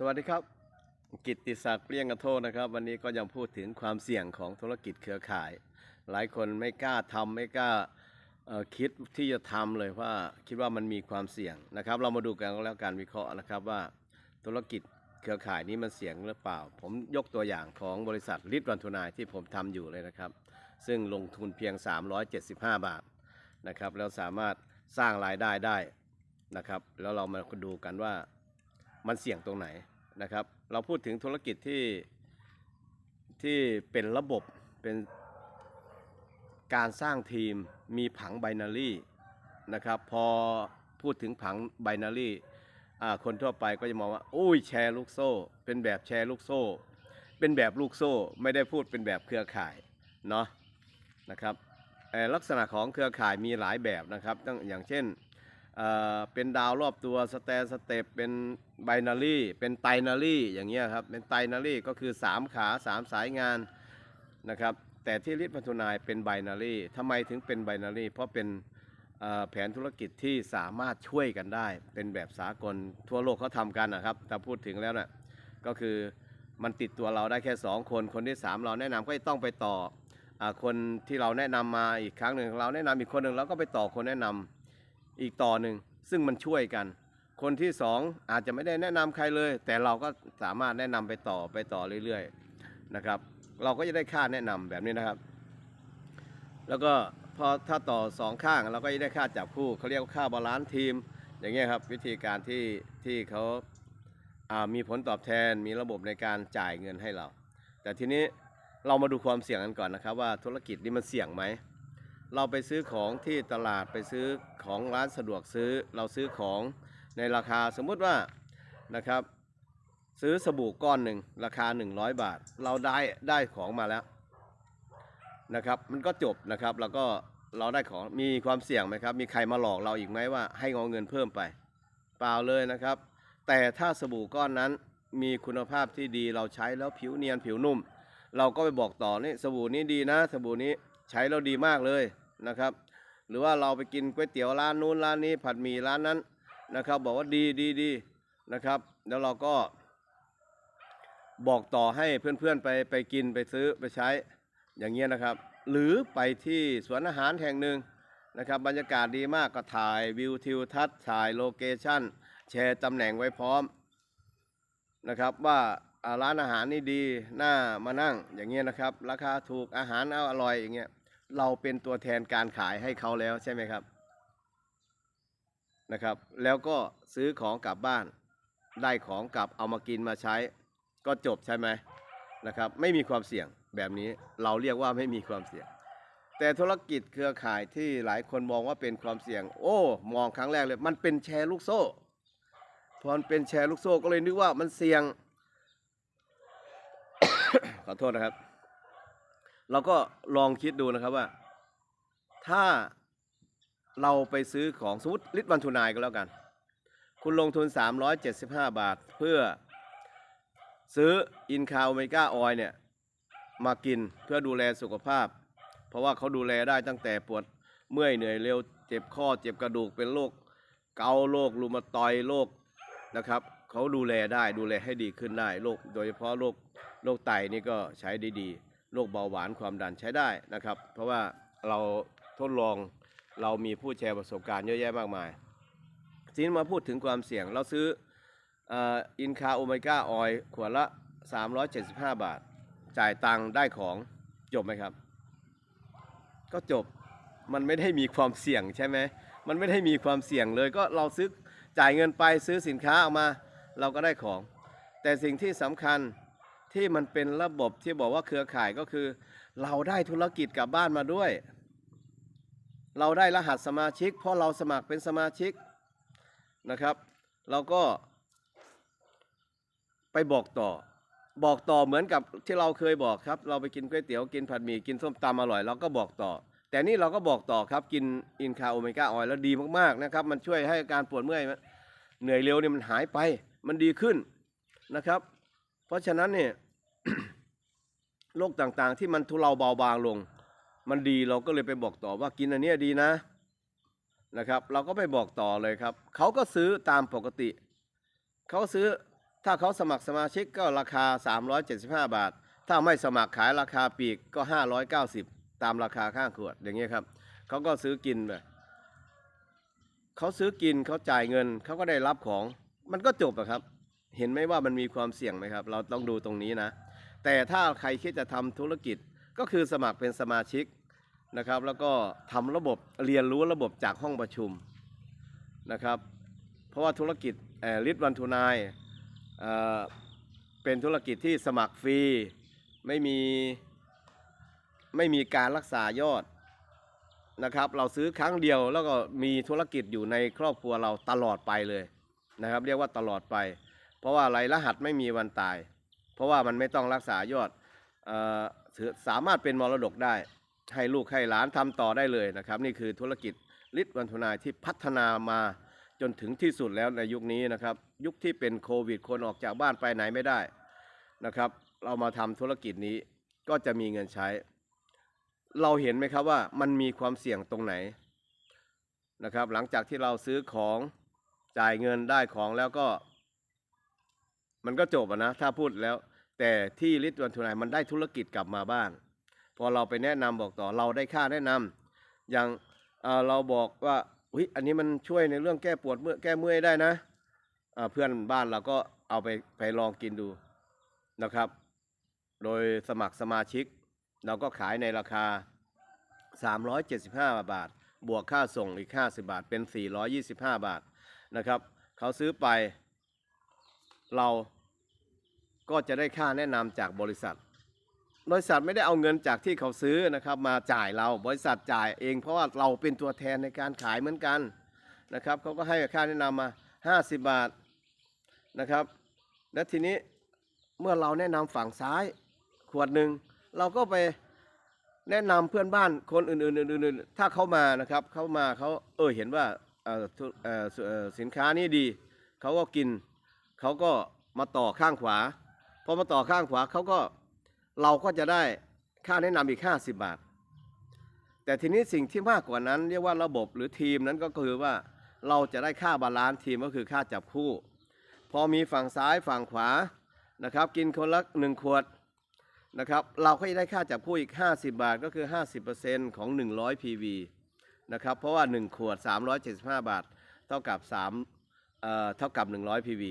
สวัสดีครับ กิตติศักดิ์เปรี้ยงกระโทษนะครับ วันนี้ก็ยังพูดถึงความเสี่ยงของธุรกิจเครือข่าย หลายคนไม่กล้าทำไม่กล้าคิดที่จะทำเลยว่าคิดว่ามันมีความเสี่ยงนะครับ เรามาดูกันแล้วการวิเคราะห์นะครับว่าธุรกิจเครือข่ายนี้มันเสี่ยงหรือเปล่า ผมยกตัวอย่างของบริษัทลิทวันทุนายที่ผมทำอยู่เลยนะครับ ซึ่งลงทุนเพียง 375 บาทนะครับแล้วสามารถสร้างรายได้ได้นะครับ แล้วเรามาดูกันว่า มันเสี่ยงตรงไหนนะครับ เราพูดถึงธุรกิจที่ที่เป็นระบบเป็นการสร้างทีมมีผังไบนารี่นะครับพอพูดถึงผังไบนารี่คนทั่วไปก็จะมองว่าอุ้ยแชร์ลูกโซ่ เป็นแบบแชร์ลูกโซ่ เป็นแบบลูกโซ่ไม่ได้พูดเป็นแบบเครือข่ายเนาะนะครับเอ่ลักษณะของเครือข่ายมีหลายแบบนะครับตั้งอย่างเช่น เป็นดาวรอบตัวสแตนสเตปเป็นไบนารีเป็นไตนารีอย่างเงี้ยครับเป็นไตนารีก็คือ 3 ขา 3 สายงานนะครับแต่ที่ริทพันธุนายเป็นไบนารีทำไมถึงเป็นไบนารีเพราะเป็นแผนธุรกิจที่สามารถช่วยกันได้ เป็นแบบสากลทั่วโลกเขาทำกันนะครับถ้าพูดถึงแล้วนะ่ะก็คือมันติดตัวเราได้แค่ 2 คน คนที่ 3 เราแนะนำก็ต้องไปต่ออคนที่เราแนะนำมาอีกครั้งหนึ่งเราแนะนำอีกคนหนึ่งเราก็ไปต่อคนแนะนำ อีกต่อหนึ่งซึ่งมันช่วยกัน คนที่สองอาจจะไม่ได้แนะนำใครเลย แต่เราก็สามารถแนะนำไปต่อไปต่อเรื่อยๆนะครับ เราก็จะได้ค่าแนะนำแบบนี้นะครับ แล้วก็พอถ้าต่อสองข้างเราก็จะได้ค่าจับคู่เขาเรียกว่าค่าบาลานซ์ทีม อย่างเงี้ยครับวิธีการที่ที่เขาามีผลตอบแทนมีระบบในการจ่ายเงินให้เรา แต่ทีนี้เรามาดูความเสี่ยงกันก่อนนะครับ ว่าธุรกิจนี้มันเสี่ยงไหม เราไปซื้อของที่ตลาดไปซื้อของร้านสะดวกซื้อเราซื้อของในราคาสมมุติว่านะครับ ซื้อสบู่ก้อนหนึ่งราคา 100 บาท เราได้ได้ของมาแล้วนะครับมันก็จบนะครับแล้วก็เราได้ของมีความเสี่ยงไหมครับ มีใครมาหลอกเราอีกไหมว่าให้งอเงินเพิ่มไป เปล่าเลยนะครับ แต่ถ้าสบู่ก้อนนั้นมีคุณภาพที่ดีเราใช้แล้วผิวเนียนผิวนุ่ม เราก็ไปบอกต่อนี่สบู่นี้ดีนะ สบู่นี้ใช้แล้วดีมากเลย นะครับ หรือว่าเราไปกินก๋วยเตี๋ยวร้านนู้นร้านนี้ผัดหมี่ร้านนั้นนะครับ บอกว่าดีดีดีนะครับ แล้วเราก็บอกต่อให้เพื่อนๆไปไปกินไปซื้อไปใช้อย่างเงี้ยนะครับ หรือไปที่สวนอาหารแห่งหนึ่งนะครับบรรยากาศดีมากก็ถ่ายวิวทิวทัศน์ถ่ายโลเคชั่นแชร์ตำแหน่งไว้พร้อมนะครับว่าอ่าร้านอาหารนี่ดีน่ามานั่งอย่างเงี้ยนะครับ ราคาถูกอาหารเอาอร่อยอย่างเงี้ย เราเป็นตัวแทนการขายให้เขาแล้วใช่ไหมครับนะครับ แล้วก็ซื้อของกลับบ้าน ได้ของกลับเอามากินมาใช้ ก็จบใช่ไหมนะครับ ไม่มีความเสี่ยงแบบนี้เราเรียกว่าไม่มีความเสี่ยง แต่ธุรกิจเครือข่ายที่หลายคนมองว่าเป็นความเสี่ยง โอ้มองครั้งแรกเลยมันเป็นแชร์ลูกโซ่พอมันเป็นแชร์ลูกโซ่ก็เลยนึกว่ามันเสี่ยงขอโทษนะครับ เราก็ลองคิดดูนะครับว่า ถ้าเราไปซื้อของสมมติลิตรวันทุนายก็แล้วกัน คุณลงทุน 375 บาท เพื่อซื้ออินคาโอเมก้าออยเนี่ยมากินเพื่อดูแลสุขภาพ เพราะว่าเขาดูแลได้ตั้งแต่ปวดเมื่อยเหนื่อยเร็วเจ็บข้อเจ็บกระดูกเป็นโรคเกาโรครูมาตอยโรคนะครับเขาดูแลได้ดูแลให้ดีขึ้นได้โรคโดยเฉพาะโรคโรคไตนี่ก็ใช้ได้ดี โรคเบาหวานความดันใช้ได้นะครับ เพราะว่าเราทดลองเรามีผู้แชร์ประสบการณ์เยอะแยะมากมายทีนี้มาพูดถึงความเสี่ยงเราซื้ออินคาโอเมก้าออยขวดละ 375 บาท จ่ายตังค์ได้ของจบไหมครับ ก็จบมันไม่ได้มีความเสี่ยงใช่ไหมมันไม่ได้มีความเสี่ยงเลยก็เราซื้อจ่ายเงินไปซื้อสินค้าออกมา เราก็ได้ของ แต่สิ่งที่สำคัญ ที่มันเป็นระบบที่บอกว่าเครือข่ายก็คือ เราได้ธุรกิจกลับบ้านมาด้วย เราได้รหัสสมาชิก เพราะเราสมัครเป็นสมาชิกนะครับ เราก็ไปบอกต่อ บอกต่อเหมือนกับที่เราเคยบอกครับ เราไปกินก๋วยเตี๋ยวกินผัดหมี่กินส้มตำอร่อย เราก็บอกต่อ แต่นี่เราก็บอกต่อครับกินอินคาโอเมก้าออยแล้วดีมากๆนะครับ มันช่วยให้อาการปวดเมื่อยเหนื่อยเร็วเนี่ยมันหายไป มันดีขึ้นนะครับ เพราะฉะนั้นเนี่ยโรคต่างๆ ที่มันทุเลาเบาบางลง มันดีเราก็เลยไปบอกต่อว่ากินอันนี้ดีนะนะครับ เราก็ไปบอกต่อเลยครับเขาก็ซื้อตามปกติเขาซื้อถ้าเขาสมัครสมาชิกก็ราคา 375 บาท ถ้าไม่สมัครขายราคาปีกก็ 590 ตามราคาข้างขวดอย่างเงี้ยครับเขาก็ซื้อกินไปเขาซื้อกินเขาจ่ายเงินเขาก็ได้รับของ มันก็จบอะครับ เห็นไหมว่ามันมีความเสี่ยงไหมครับ เราต้องดูตรงนี้นะ แต่ถ้าใครคิดจะทำธุรกิจก็คือสมัครเป็นสมาชิกนะครับ แล้วก็ทำระบบเรียนรู้ระบบจากห้องประชุมนะครับ เพราะว่าธุรกิจลิทวันทูนายเป็นธุรกิจที่สมัครฟรีไม่มีไม่มีการรักษายอดนะครับ เราซื้อครั้งเดียวแล้วก็มีธุรกิจอยู่ในครอบครัวเราตลอดไปเลยนะครับ เรียกว่าตลอดไป เพราะว่าอะไรรหัสไม่มีวันตาย เพราะว่ามันไม่ต้องรักษายอดเออถือสามารถเป็นมรดกได้ ให้ลูกให้หลานทำต่อได้เลยนะครับ นี่คือธุรกิจลิทวันทุนายที่พัฒนามาจนถึงที่สุดแล้วในยุคนี้นะครับ ยุคที่เป็นโควิดคนออกจากบ้านไปไหนไม่ได้นะครับ เรามาทำธุรกิจนี้ก็จะมีเงินใช้ เราเห็นไหมครับว่ามันมีความเสี่ยงตรงไหนนะครับ หลังจากที่เราซื้อของจ่ายเงินได้ของแล้วก็ มันก็จบอะนะถ้าพูดแล้ว แต่ที่ลิทวันทุนายมันได้ธุรกิจกลับมาบ้างพอเราไปแนะนำบอกต่อเราได้ค่าแนะนำอย่างเเราบอกว่าอุ้ยอันนี้มันช่วยในเรื่องแก้ปวดเมื่อแก้เมื่อยได้นะเพื่อนบ้านเราก็เอาไปไปลองกินดูนะครับ โดยสมัครสมาชิก เราก็ขายในราคา 375 บาท บวกค่าส่งอีก 50 บาท เป็น 425 บาทนะครับ เขาซื้อไปเรา ก็จะได้ค่าแนะนำจากบริษัท บริษัทไม่ได้เอาเงินจากที่เขาซื้อนะครับ มาจ่ายเราบริษัทจ่ายเองเพราะว่าเราเป็นตัวแทนในการขายเหมือนกันนะครับเขาก็ให้ค่าแนะนำมา 50 บาทนะครับ และทีนี้เมื่อเราแนะนำฝั่งซ้ายขวดหนึ่งเราก็ไปแนะนำเพื่อนบ้านคนอื่นๆอื่นๆถ้าเขามานะครับเขามาเขาเออเห็นว่าเอ่อธุเอ่อเอ่อสินค้านี้ดีเขาก็กินเขาก็มาต่อข้างขวา พอมาต่อข้างขวาเขาก็เราก็จะได้ค่าแนะนำอีก 50 บาท แต่ทีนี้สิ่งที่มากกว่านั้นเรียกว่าระบบหรือทีมนั้นก็คือว่าเราจะได้ค่าบาลานซ์ทีมก็คือค่าจับคู่ พอมีฝั่งซ้ายฝั่งขวานะครับ กินคนละหนึ่งขวดนะครับ เราก็จะได้ค่าจับคู่อีก 50 บาทก็คือ 50%ของ 100 PV นะครับ เพราะว่า 1 ขวด 375 บาท เท่ากับ3เอ่อเท่ากับ 100 PV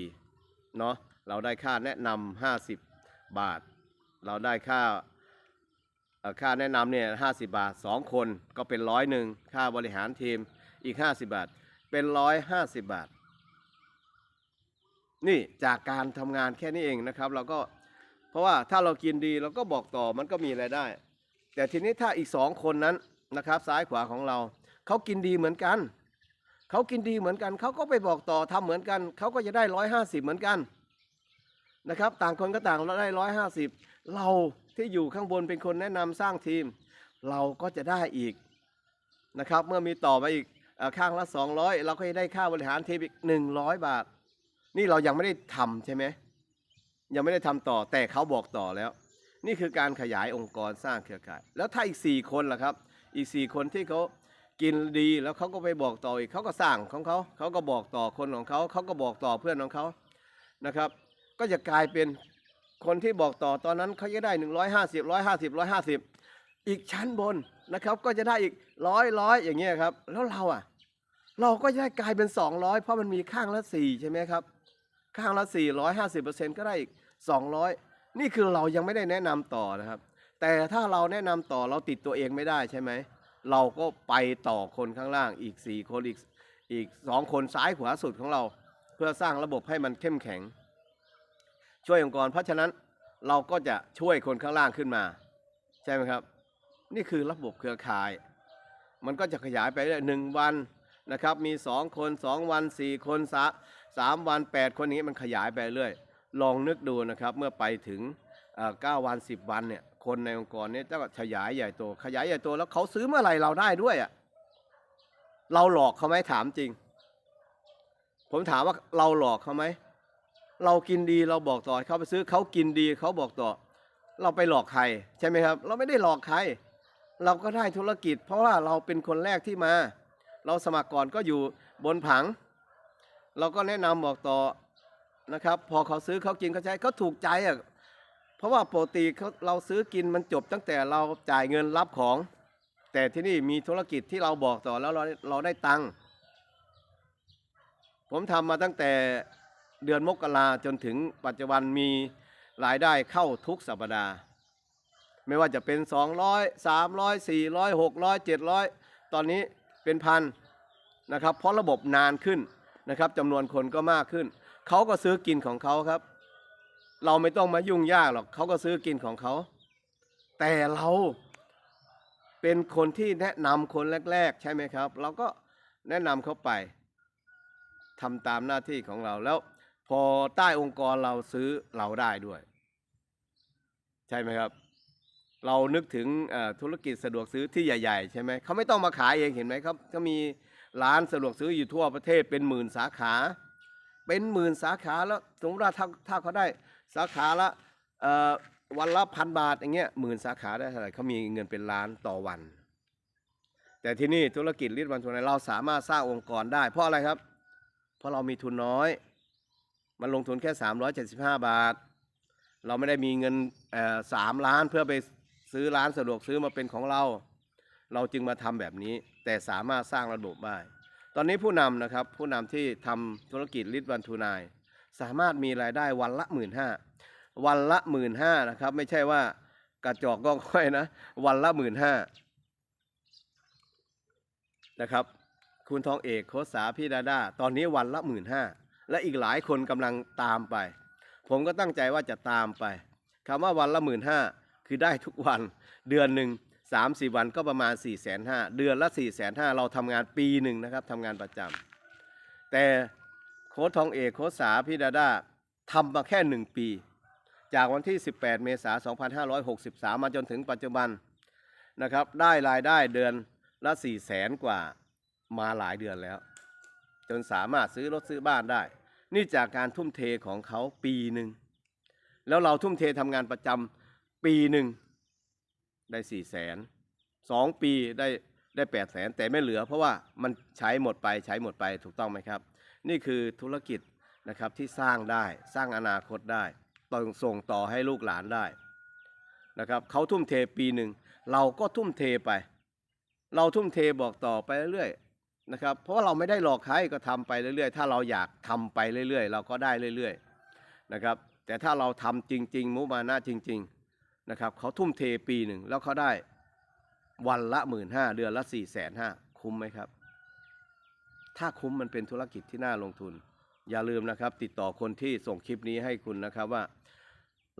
เนาะ เราได้ค่าแนะนำ50 บาท เราได้ค่าค่าแนะนำเนี่ยห้าสิบาทสองคนก็เป็นร้อยหนึ่งค่าบริหารทีมอีกห้าสิบาท เป็นร้อยห้าสิบบาท นี่จากการทำงานแค่นี้เองนะครับเราก็เพราะว่าถ้าเรากินดีเราก็บอกต่อมันก็มีรายได้ แต่ทีนี้ถ้าอีกสองคนนั้นนะครับซ้ายขวาของเราเขากินดีเหมือนกันเขากินดีเหมือนกันเขาก็ไปบอกต่อทำเหมือนกันเขาก็จะได้ร้อยห้าสิบเหมือนกัน นะครับ ต่างคนก็ต่างได้ร้อยห้าสิบเราที่อยู่ข้างบนเป็นคนแนะนำสร้างทีม เราก็จะได้อีกนะครับ เมื่อมีต่อไปอีกข้างละ 200 เราก็จะได้ค่าบริหารทีมอีก 100 บาท นี่เรายังไม่ได้ทำใช่ไหมยังไม่ได้ทำต่อแต่เขาบอกต่อแล้ว นี่คือการขยายองค์กรสร้างเครือข่าย แล้วถ้าอีก 4 คนล่ะครับ อีก 4 คนที่เขากินดีแล้วเขาก็ไปบอกต่ออีกเขาก็สร้างของเขาเขาก็บอกต่อคนของเขาเขาก็บอกต่อเพื่อนของเขานะครับ ก็จะกลายเป็นคนที่บอกต่อตอนนั้นเขาจะได้ 150 150 150 อีกชั้นบนนะครับ ก็จะได้อีกร้อยร้อยอย่างเงี้ยครับ แล้วเราอะ เราก็จะได้กลายเป็น 200 เพราะมันมีข้างละ 4 ใช่ไหมครับ ข้างละ 450ก็ได้อีก 200 นี่คือเรายังไม่ได้แนะนำต่อนะครับ แต่ถ้าเราแนะนำต่อเราติดตัวเองไม่ได้ใช่ไหมเราก็ไปต่อคนข้างล่างอีก 4 คนอีกอีก 2 คนซ้ายขวาสุดของเรา เพื่อสร้างระบบให้มันเข้มแข็ง ช่วยองค์กร เพราะฉะนั้นเราก็จะช่วยคนข้างล่างขึ้นมา ใช่ไหมครับ นี่คือระบบเครือข่าย มันก็จะขยายไปเรื่อยหนึ่งวันนะครับ มีสองคนสองวันสี่คนสาสามวันแปดคนอย่างนี้มันขยายไปเรื่อยลองนึกดูนะครับเมื่อไปถึงเอ่อเก้าวันสิบวันเนี่ยคนในองค์กรเนี่ยจะขยายใหญ่โตขยายใหญ่โตแล้วเขาซื้อเมื่อไหร่เราได้ด้วยอะ่ะเราหลอกเขาไหมถามจริง ผมถามว่าเราหลอกเขาไหม เรากินดีเราบอกต่อเขาไปซื้อเขากินดีเขาบอกต่อ เราไปหลอกใครใช่ไหมครับ เราไม่ได้หลอกใคร เราก็ได้ธุรกิจ เพราะว่าเราเป็นคนแรกที่มา เราสมัครก่อนก็อยู่บนผัง เราก็แนะนำบอกต่อนะครับ พอเขาซื้อเขากินเขาใช้เขาถูกใจอะเพราะว่าปกติเขาเราซื้อกินมันจบตั้งแต่เราจ่ายเงินรับของ แต่ที่นี่มีธุรกิจที่เราบอกต่อแล้วเราเราได้ตังค์ผมทำมาตั้งแต่ เดือนมกราจนถึงปัจจุบันมีรายได้เข้าทุกสัปดาห์ ไม่ว่าจะเป็น 200 300 400 600 700 ตอนนี้เป็นพันนะครับ เพราะระบบนานขึ้นนะครับจำนวนคนก็มากขึ้น เขาก็ซื้อกินของเขาครับ เราไม่ต้องมายุ่งยากหรอกเขาก็ซื้อกินของเขา แต่เราเป็นคนที่แนะนำคนแรก ๆ ใช่ไหมครับ เราก็แนะนำเขาไปทำตามหน้าที่ของเราแล้ว พอใต้องค์กรเราซื้อเราได้ด้วย ใช่ไหมครับ เรานึกถึงธุรกิจสะดวกซื้อที่ใหญ่ ๆ ใช่ไหมเขาไม่ต้องมาขายเองเห็นไหมครับก็มีร้านสะดวกซื้ออยู่ทั่วประเทศเป็นหมื่นสาขา เป็นหมื่นสาขาแล้วสมมติว่าถ้าถ้าเขาได้สาขาละวันละพันบาทอย่างเงี้ยหมื่นสาขาได้เท่าไหร่เขามีเงินเป็นล้านต่อวัน แต่ที่นี่ธุรกิจลิตวันทุนเราสามารถสร้างองค์กรได้ เพราะอะไรครับ เพราะเรามีทุนน้อย มันลงทุนแค่ 375 บาท เราไม่ได้มีเงินสามล้านเพื่อไปซื้อร้านสะดวกซื้อมาเป็นของเรา เราจึงมาทำแบบนี้ แต่สามารถสร้างระบบได้ ตอนนี้ผู้นำนะครับ ผู้นำที่ทำธุรกิจลิตวันทูนายสามารถมีรายได้วันละหมื่นห้าวันละหมื่นห้านะครับ ไม่ใช่ว่ากระจอกก็ค่อยนะ วันละหมื่นห้านะครับ คุณทองเอกโคสาพี่ดาดาตอนนี้วันละหมื่นห้า และอีกหลายคนกำลังตามไป ผมก็ตั้งใจว่าจะตามไปคำว่าวันละหมื่นห้าคือได้ทุกวันเดือนหนึ่งสามสี่วันก็ประมาณ4ี่แสนห้าเดือนละ4ี่แสนห้าเราทำงานปีหนึ่งนะครับทำงานประจำแต่โค้ชทองเอกโค้ชสาพี่ดาดาทำมาแค่หนึ่งปี จากวันที่ 18 เมษายน 2563 มาจนถึงปัจจุบันนะครับได้รายได้เดือนละ4 0 0แสนกว่ามาหลายเดือนแล้ว จนสามารถซื้อรถซื้อบ้านได้ นี่จากการทุ่มเทของเขาปีหนึ่ง แล้วเราทุ่มเททำงานประจำปีหนึ่งได้4 0 0แสนสองปีได้ได้8 0 0แสนแต่ไม่เหลือ เพราะว่ามันใช้หมดไปใช้หมดไปถูกต้องไหมครับ นี่คือธุรกิจนะครับที่สร้างได้สร้างอนาคตได้ต้องส่งต่อให้ลูกหลานได้นะครับเขาทุ่มเทปีหนึ่ง เราก็ทุ่มเทไป เราทุ่มเทบอกต่อไปเรื่อย นะครับ เพราะว่าเราไม่ได้หลอกใครก็ทำไปเรื่อยๆ ถ้าเราอยากทำไปเรื่อยๆ เราก็ได้เรื่อยๆนะครับ แต่ถ้าเราทำจริง ๆ มุมานะจริง ๆนะครับเขาทุ่มเทปีหนึ่งแล้วเขาได้วันละหมื่นห้าเดือนละสี่แสนห้าคุ้มไหมครับ ถ้าคุ้มมันเป็นธุรกิจที่น่าลงทุน อย่าลืมนะครับ ติดต่อคนที่ส่งคลิปนี้ให้คุณนะครับว่า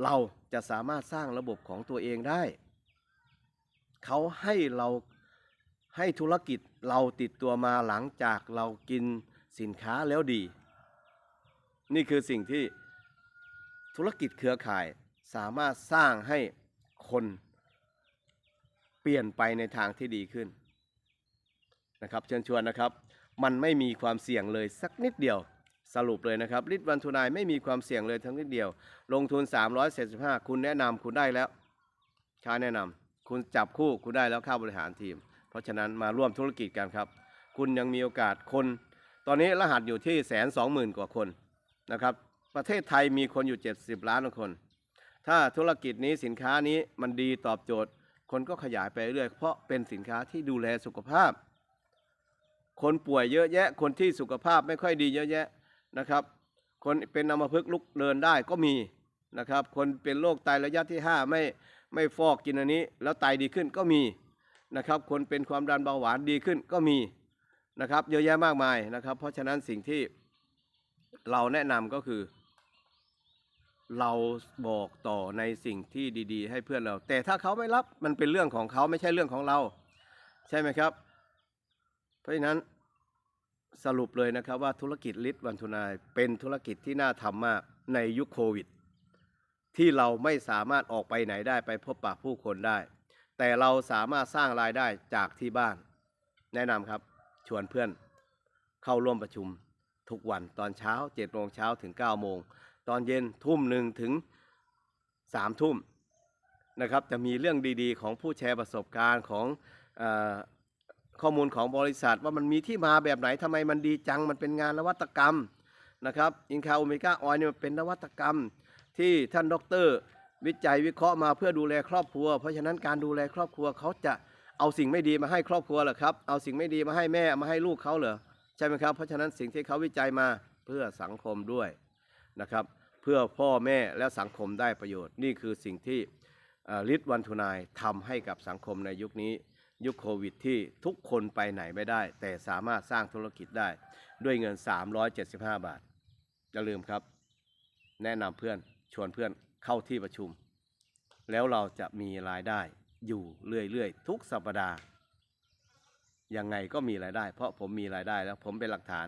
เราจะสามารถสร้างระบบของตัวเองได้ เขาให้เรา ให้ธุรกิจเราติดตัวมาหลังจากเรากินสินค้าแล้วดี นี่คือสิ่งที่ธุรกิจเครือข่ายสามารถสร้างให้คนเปลี่ยนไปในทางที่ดีขึ้นนะครับเชิญชวนนะครับ มันไม่มีความเสี่ยงเลยสักนิดเดียวสรุปเลยนะครับริดวันทุนายไม่มีความเสี่ยงเลยทั้งนิดเดียว ลงทุน 375 คุณแนะนำคุณได้แล้วค่าแนะนำคุณจับคู่คุณได้แล้วค่าบริหารทีม ราะฉะนั้นมาร่วมธุรกิจกันครับ คุณยังมีโอกาสคน ตอนนี้รหัสอยู่ที่แสนสองหมื่นกว่าคนนะครับ ประเทศไทยมีคนอยู่ 70 ล้านคน ถ้าธุรกิจนี้สินค้านี้มันดีตอบโจทย์ คนก็ขยายไปเรื่อยเพราะเป็นสินค้าที่ดูแลสุขภาพ คนป่วยเยอะแยะ คนที่สุขภาพไม่ค่อยดีเยอะแยะนะครับ คนเป็นอัมพฤกษ์ลุกเดินได้ก็มีนะครับ คนเป็นโรคไตระยะที่ 5 ไม่ไม่ฟอกกินอันนี้ แล้วไตดีขึ้นก็มี นะครับ คนเป็นความดันเบาหวานดีขึ้นก็มีนะครับ เยอะแยะมากมายนะครับ เพราะฉะนั้นสิ่งที่เราแนะนำก็คือ เราบอกต่อในสิ่งที่ดีๆ ให้เพื่อนเรา แต่ถ้าเขาไม่รับมันเป็นเรื่องของเขาไม่ใช่เรื่องของเรา ใช่ไหมครับ เพราะฉะนั้นสรุปเลยนะครับว่าธุรกิจลิตวันทุนายเป็นธุรกิจที่น่าทำมากในยุคโควิด ที่เราไม่สามารถออกไปไหนได้ไปพบปะผู้คนได้ แต่เราสามารถสร้างรายได้จากที่บ้าน แนะนำครับ ชวนเพื่อนเข้าร่วมประชุมทุกวันตอนเช้า7จ็ดโมงเช้าถึง9ก้าโมง ตอนเย็นทุ่มหนึ่งถึงสามทุ่มนะครับจะมีเรื่องดีๆ ของผู้แชร์ประสบการณ์ของอข้อมูลของบริษัท ว่ามันมีที่มาแบบไหนทำไมมันดีจัง มันเป็นงานนวัตกรรมนะครับอินคาโอเมก้าออยเนี่ยเป็นนวัตกรรมที่ท่านด็อกเตอร์ วิจัยวิเคราะห์มาเพื่อดูแลครอบครัว เพราะฉะนั้นการดูแลครอบครัวเขาจะเอาสิ่งไม่ดีมาให้ครอบครัวเหรอครับ เอาสิ่งไม่ดีมาให้แม่มาให้ลูกเขาเหรอใช่ไหมครับ เพราะฉะนั้นสิ่งที่เขาวิจัยมาเพื่อสังคมด้วยนะครับ เพื่อพ่อแม่และสังคมได้ประโยชน์ นี่คือสิ่งที่ลิทวันทุนายทำให้กับสังคมในยุคนี้ ยุคโควิดที่ทุกคนไปไหนไม่ได้ แต่สามารถสร้างธุรกิจได้ ด้วยเงิน 375 บาทอย่าลืมครับ แนะนำเพื่อนชวนเพื่อน เข้าที่ประชุม แล้วเราจะมีรายได้อยู่เรื่อยๆ ทุกสัปดาห์ยังไงก็มีรายได้ เพราะผมมีรายได้แล้วผมเป็นหลักฐาน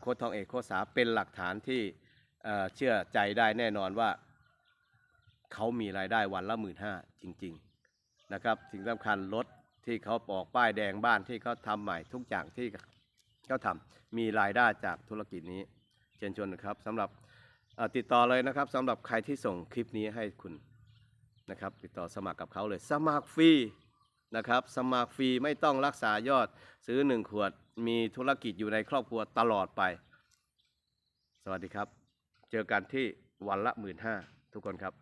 โค้ดทองเอกโค้ดสาเป็นหลักฐานที่เชื่อใจได้แน่นอนว่า เขามีรายได้วันละหมื่นห้าจริง ๆนะครับสิ่งสำคัญรถที่เขาปอกป้ายแดงบ้านที่เขาทำใหม่ทุกอย่างที่เขาทำมีรายได้จากธุรกิจนี้ เชิญชวนนะครับสำหรับ ติดต่อเลยนะครับสำหรับใครที่ส่งคลิปนี้ให้คุณนะครับติดต่อสมัครกับเขาเลย สมัครฟรีนะครับสมัครฟรีไม่ต้องรักษายอดซื้อหนึ่งขวดมีธุรกิจอยู่ในครอบครัวตลอดไป สวัสดีครับ เจอกันที่วันละหมื่นห้าทุกคนครับ